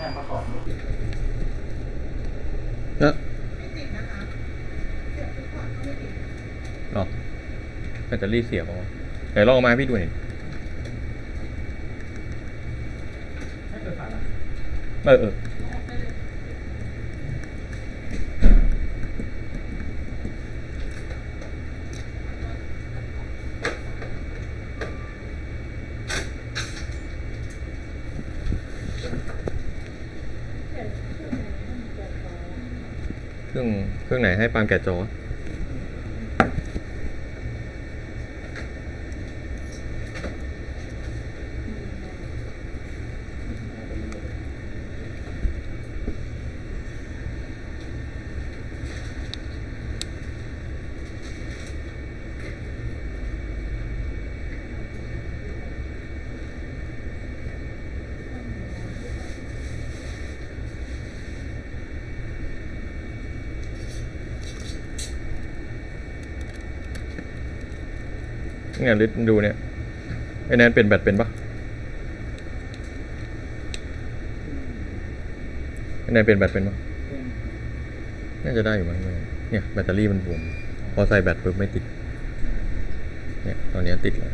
เนอะไม่ติดนะคะเสียบทุกพอร์ตก็ไม่ติดหรอแบตเตอรี่เสียป่าวะไหนลองเอามาให้พี่ดูหน่อยไม่เปิดฝาละเออเออ ออกไปเลย เครื่องเครื่องไหนให้ปาล์มแกะจอ เนี่ยลิศดูเนี่ยไอ้แนนเป็นแบตเป็นปะไอ้แนนเป็นแบตเป็นปะน่าจะได้อยู่มั้งเนี่ยแบตเตอรี่มันบวมพอใส่แบตปุ๊บไม่ติด เนี่ยตอนนี้ติดแล้ว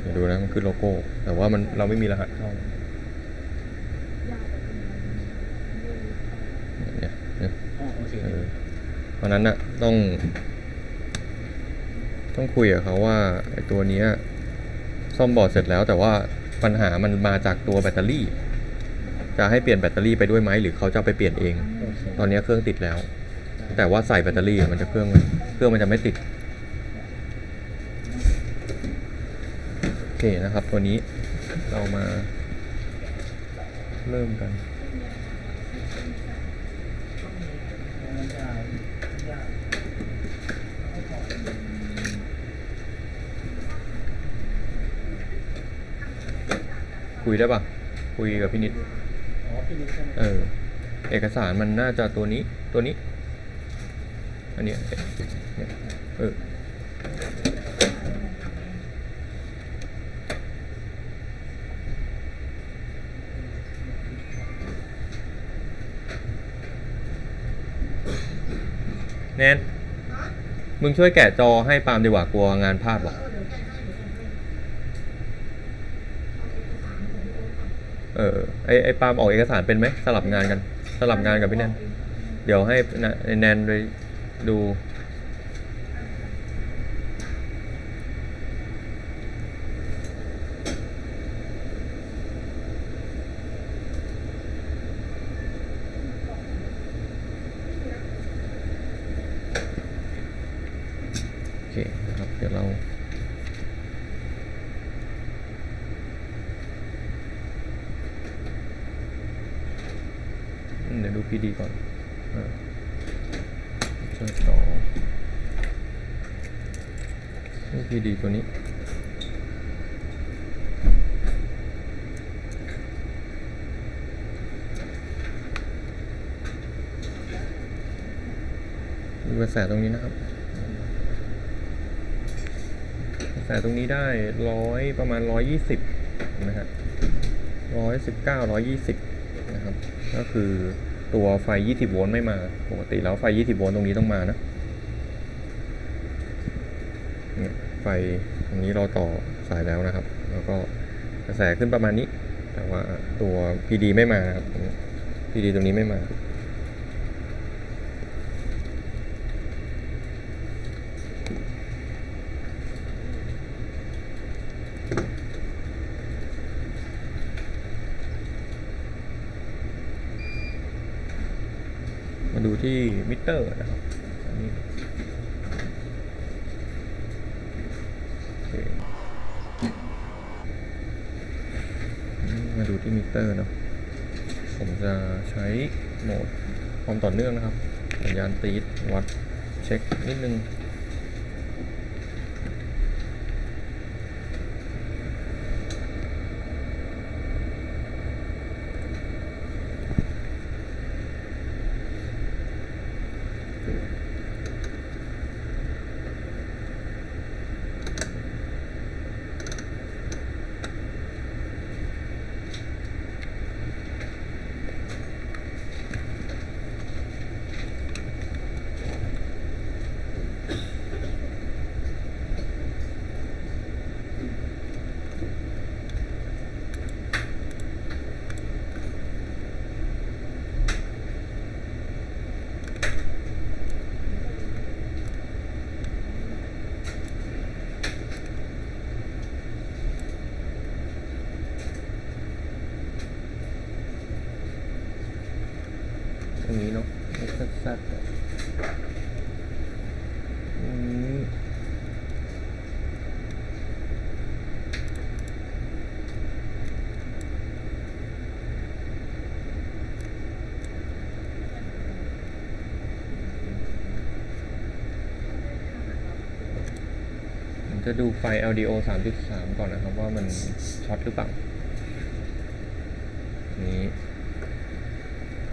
เดี๋ยวดูนะมันขึ้นโลโก้ แต่ว่ามันเราไม่มีรหัสเข้าเนี่ยเนี่ยอ๋อโอเคเออเพราะฉะนั้นน่ะต้อง ต้องคุยกับเขาว่าไอ้ตัวนี้ซ่อมบอร์ดเสร็จแล้ว แต่ว่าปัญหามันมาจากตัวแบตเตอรี่ จะให้เปลี่ยนแบตเตอรี่ไปด้วยไหมหรือเขาจะไปเปลี่ยนเอง ตอนนี้เครื่องติดแล้ว แต่ว่าใส่แบตเตอรี่มันจะเครื่องเครื่องมันจะไม่ติดโอเคนะครับ ตัวนี้เรามาเริ่มกัน ยาวยาว คุยได้ปะคุยกับพี่นิดอ๋อพี่นิดใช่ไหมเออ เอกสารมันน่าจะตัวนี้ตัวนี้ อันเนี้ยเนี่ยเออแนนมึงช่วยแกะจอให้ปาล์มดีกว่ากลัวงานพลาดว่ะเออเดี๋ยวแกะให้เดี๋ยวแกะให้เอาเออไอไอปาล์มออกเอกสารเป็นไหมสลับงานกัน สลับงานกับพี่แนนเดี๋ยวให้นะแนนไปดูโอเคนะครับเดี๋ยวเรา พีดีก่อนอ่าเจอต่อดูพีดีตัวนี้ดูกระแสตรงนี้นะครับกระแสตรงนี้ได้ร้อยประมาณร้อยยี่สิบนะฮะร้อยสิบเก้าร้อยยี่สิบนะครับ ก็คือ ตัวไฟ 20 โวลต์ไม่มา ปกติแล้วไฟ 20 โวลต์ตรงนี้ต้องมานะ ไฟตรงนี้เราต่อสายแล้วนะครับ แล้วก็กระแสขึ้นประมาณนี้ แต่ว่าตัว PD ไม่มานะครับ PD ตรงนี้ไม่มาดูที่ มิเตอร์นะครับอันนี้มาดูที่มิเตอร์เนาะผมจะใช้โหมดความต่อเนื่องนะครับสัญญาณตีดวัดเช็คนิดนึง จะดูไฟ LDO 3.3 ก่อนนะครับว่ามันช็อตหรือเปล่า นี้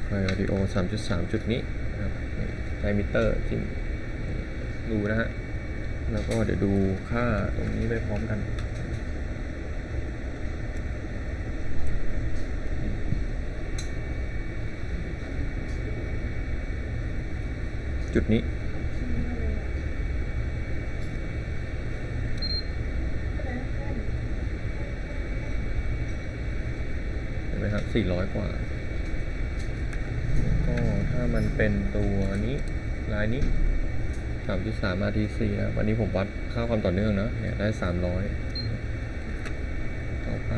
ไฟ LDO 3.3 จุดนี้นะครับไดมิเตอร์จิ้มดูนะฮะ แล้วก็เดี๋ยวดูค่าตรงนี้ไปพร้อมกันจุดนี้ เห็นไหมครับ400กว่า ก็ถ้ามันเป็นตัวนี้ลายนี้3.3 RTC นะวันนี้ผมวัดค่าความต่อเนื่องนะเนี่ยได้300ต่อไป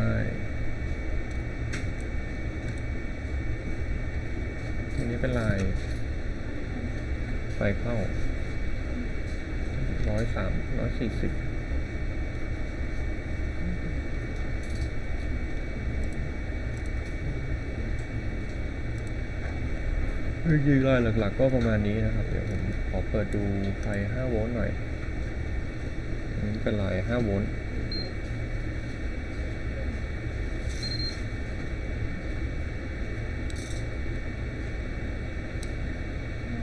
อันนี้เป็นลาย ไฟเข้า103 140ยื ดรอยหลักๆ ก็ประมาณนี้นะครับ เดี๋ยวผมขอเปิดดูไฟ 5 โวลต์หน่อยนนี้เป็นลาย 5 โวลต์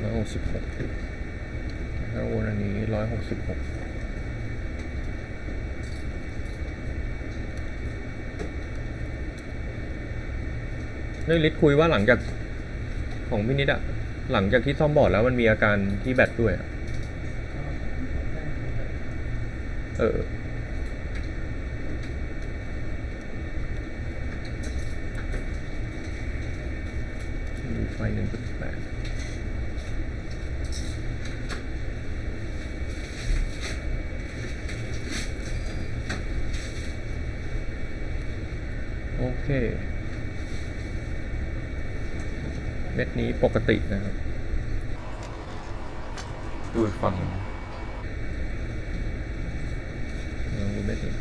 ร้อยหกสิบหกห้าโวลต์อันนี้ร้อยหกสิบหกนี่ลิศคุยว่าหลังจาก ของพี่นิดอะหลังจากที่ซ่อมบอร์ดแล้วมันมีอาการที่แบตด้วยอะเออไฟหนึ่งจุดแปดโอเค เม็ดนี้ ปกตินะครับ ดูฝั่งหนึ่งลองดูเม็ดนี้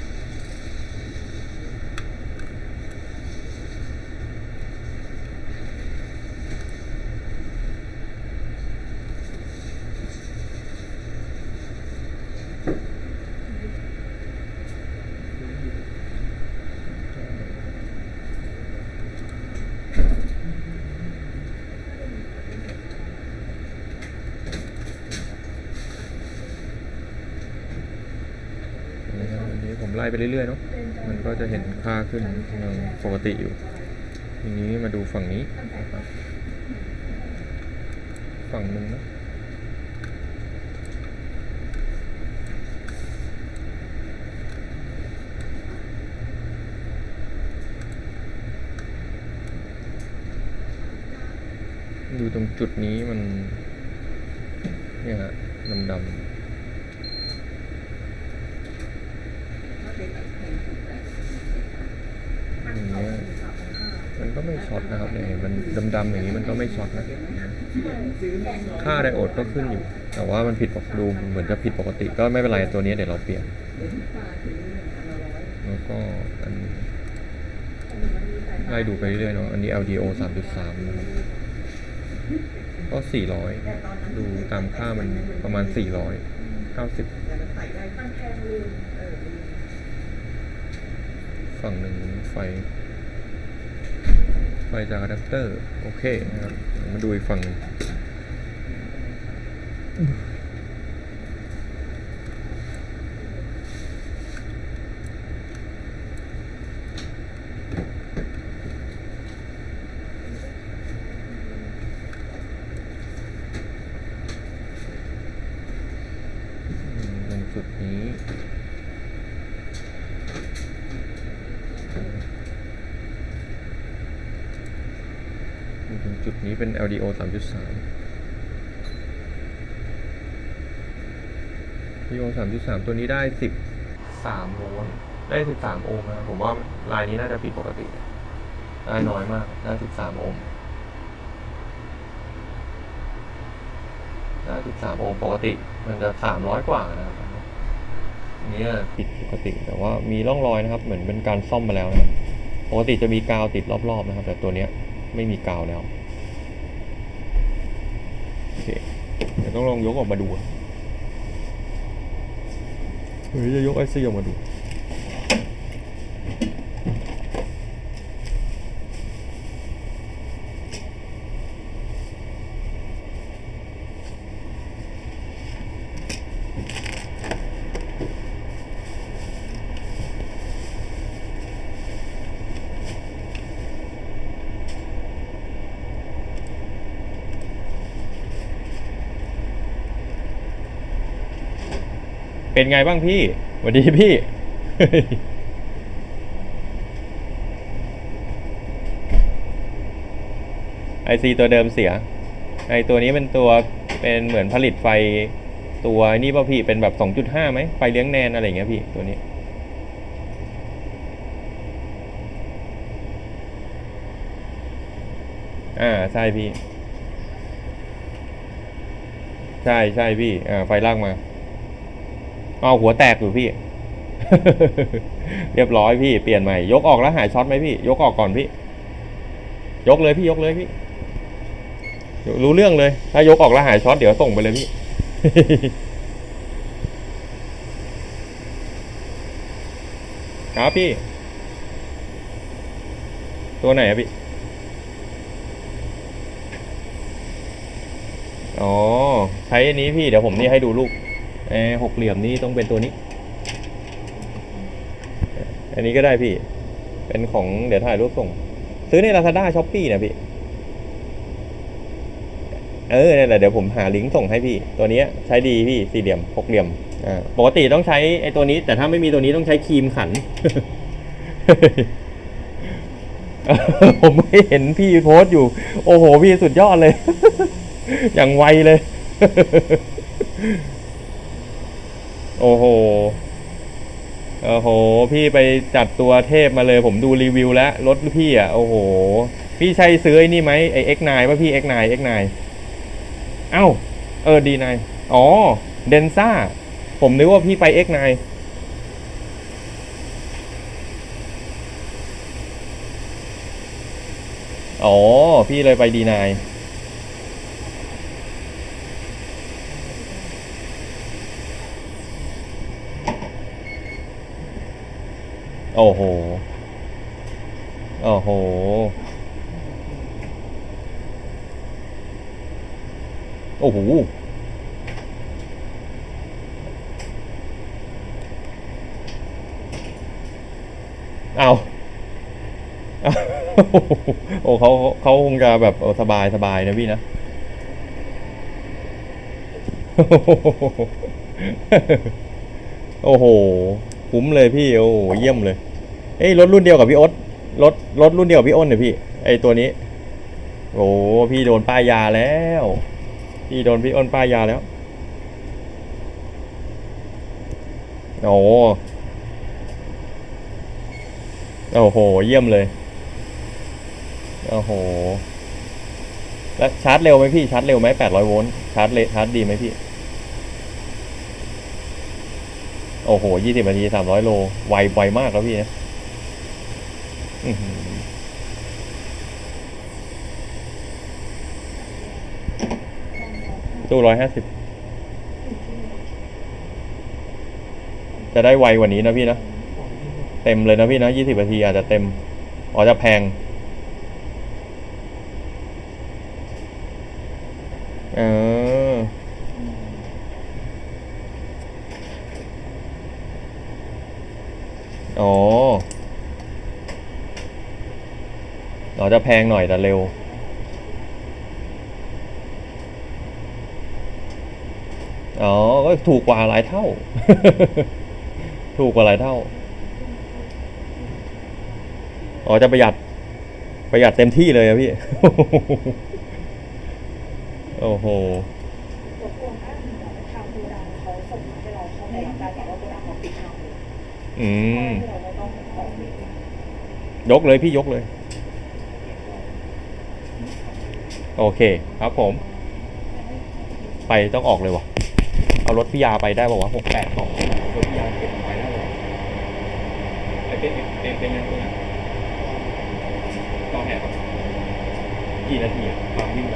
นะครับอันนี้ผม ไล่ไปเรื่อยๆเนาะมันก็จะเห็นค่าขึ้นยังปกติอยู่ทีนี้มาดูฝั่งนี้นะครับฝั่งหนึ่งนะดูตรงจุดนี้มันเนี่ยฮะดำๆอย่างเงี้ยมัน ก็ไม่ช็อตนะครับเนี่ยมันดำๆอย่างนี้มันก็ไม่ช็อตนะค่าไดโอดก็ขึ้นอยู่ แต่ว่ามันผิดปกดูเหมือนจะผิดปกติก็ไม่เป็นไรตัวนี้เดี๋ยวเราเปลี่ยน แล้วก็อันไล่ดูไปเรื่อยๆเนาะอันนี้ LDO 3.3นะครับก็ 400 ดูตามค่ามันประมาณ 400 90 ฝั่งหนึ่งไฟ ไฟจากอะแดปเตอร์ โอเคนะครับ มาดูอีกฝั่งหนึ่งอืมตรงจุดนี้ ดู ถึงจุดนี้เป็น LDO 3.3 LDO 3.3 ตัวนี้ได้ 13โวลต์ได้ 13 โอห์มนะผมว่าลายนี้น่าจะผิดปกติ ได้น้อยมากได้13 โอห์มห้าสิบสามโอปกติ มันจะสามร้อยกว่านะครับนนี้ผิดปกติแต่ว่ามีร่องรอยนะครับ เหมือนเป็นการซ่อมมาแล้วนะปกติจะมีกาวติดรอบๆนะครับ แต่ตัวเนี้ย ไม่มีกาวแล้วโอเคเดี๋ยวต้องลองยกออกมาดูเฮ้ยจะยกไอซีออกมาดู เป็นไงบ้างพี่สวัสดีพี่ ไอซีตัวเดิมเสีย ไอตัวนี้เป็นตัวเป็นเหมือนผลิตไฟตัวนี่ป่ะพี่เป็นแบบ 2.5ไหมไฟเลี้ยงแนนอะไรเงี้ยพี่ตัวนี้อ่าใช่พี่ ใช่ใช่พี่ อ่าไฟลากมา เอาหัวแตกอยู่พี่ เรียบร้อยพี่เปลี่ยนใหม่ ยกออกแล้วหายช็อตไหมพี่ ยกออกก่อนพี่ ยกเลยพี่ยกเลยพี่ รู้เรื่องเลย ถ้ายกออกแล้วหายช็อตเดี๋ยวส่งไปเลยพี่ครับพี่ ตัวไหนอะพี่ อ๋อ ใช้อันนี้พี่ เดี๋ยวผมนี่ให้ดูลูก เออหกเหลี่ยมนี่ต้องเป็นตัวนี้ อันนี้ก็ได้พี่ เป็นของเดี๋ยวถ่ายรูปส่ง ซื้อใน Lazada s h o p e e นะพี่ เออนั่แหละเดี๋ยวผมหาลิงก์ส่งให้พี่ ตัวนี้ใช้ดีพี่สี่เหลี่ยมหกเหลี่ยมอ่าปกติต้องใช้ไอ้ตัวนี้ แต่ถ้าไม่มีตัวนี้ต้องใช้ครีมขัน ผมไม่เห็นพี่โพสต์อยู่ โอ้โห พี่สุดยอดเลย อย่างไวเลย โอ้โห โอ้โห พี่ไปจัดตัวเทพมาเลย ผมดูรีวิวแล้ว รถพี่อะ โอ้โห พี่ใช่ซื้อไอ้นี่ไหมไอ X9 ป่ะพี่ X9 X9 เอ็กนายเอ้า เออดีนายอ๋อ เดนซ่า ผมนึกว่าพี่ไป X9 อ๋อ พี่เลยไปดีนาย โอ้โห โอ้โห โอ้โหเอาเอาโอ้เขาเขาคงจะแบบสบายสบายนะพี่นะ โอ้โห คุ้มเลยพี่โอ้โหเยี่ยมเลยเอ้ยรถรุ่นเดียวกับพี่อ้นรถรถรุ่นเดียวกับพี่อ้นเนี่ยพี่ไอตัวนี้ โอ้พี่โดนป้ายยาแล้ว พี่โดนพี่อ้นป้ายยาแล้วโอ้โอ้โห เยี่ยมเลย โอ้โห แล้วชาร์จเร็วไหมพี่ ชาร์จเร็วไหมแปดร้อยโวลต์ ชาร์จเลชาร์จดีไหมพี่ โอ้โหยี่สิบนาทีสามร้อยโล ไวไวมากแล้วพี่นะตู้ร้อยห้าสิบ จะได้ไวกว่านี้นะพี่นะ เต็มเลยนะพี่นะยี่สิบนาทีอาจจะเต็มอ๋อจะแพงเออาจะแพงหน่อยแต่เร็ว อ๋อก็ถูกกว่าหลายเท่า ถูกกว่าหลายเท่า อ๋อจะประหยัด ประหยัดเต็มที่เลยอะพี่ โอ้โหอืมยกเลยพี่ยกเลย โอเคครับผม ไปต้องออกเลยวะเอารถพิยาไปได้บอกว่าหกแปดสองรถพิยาเก็บไปได้เลยไอเป็นเป็นเป็นยังไงตัวนั้นต้องแหกกี่นาทีอะความวิ่งไป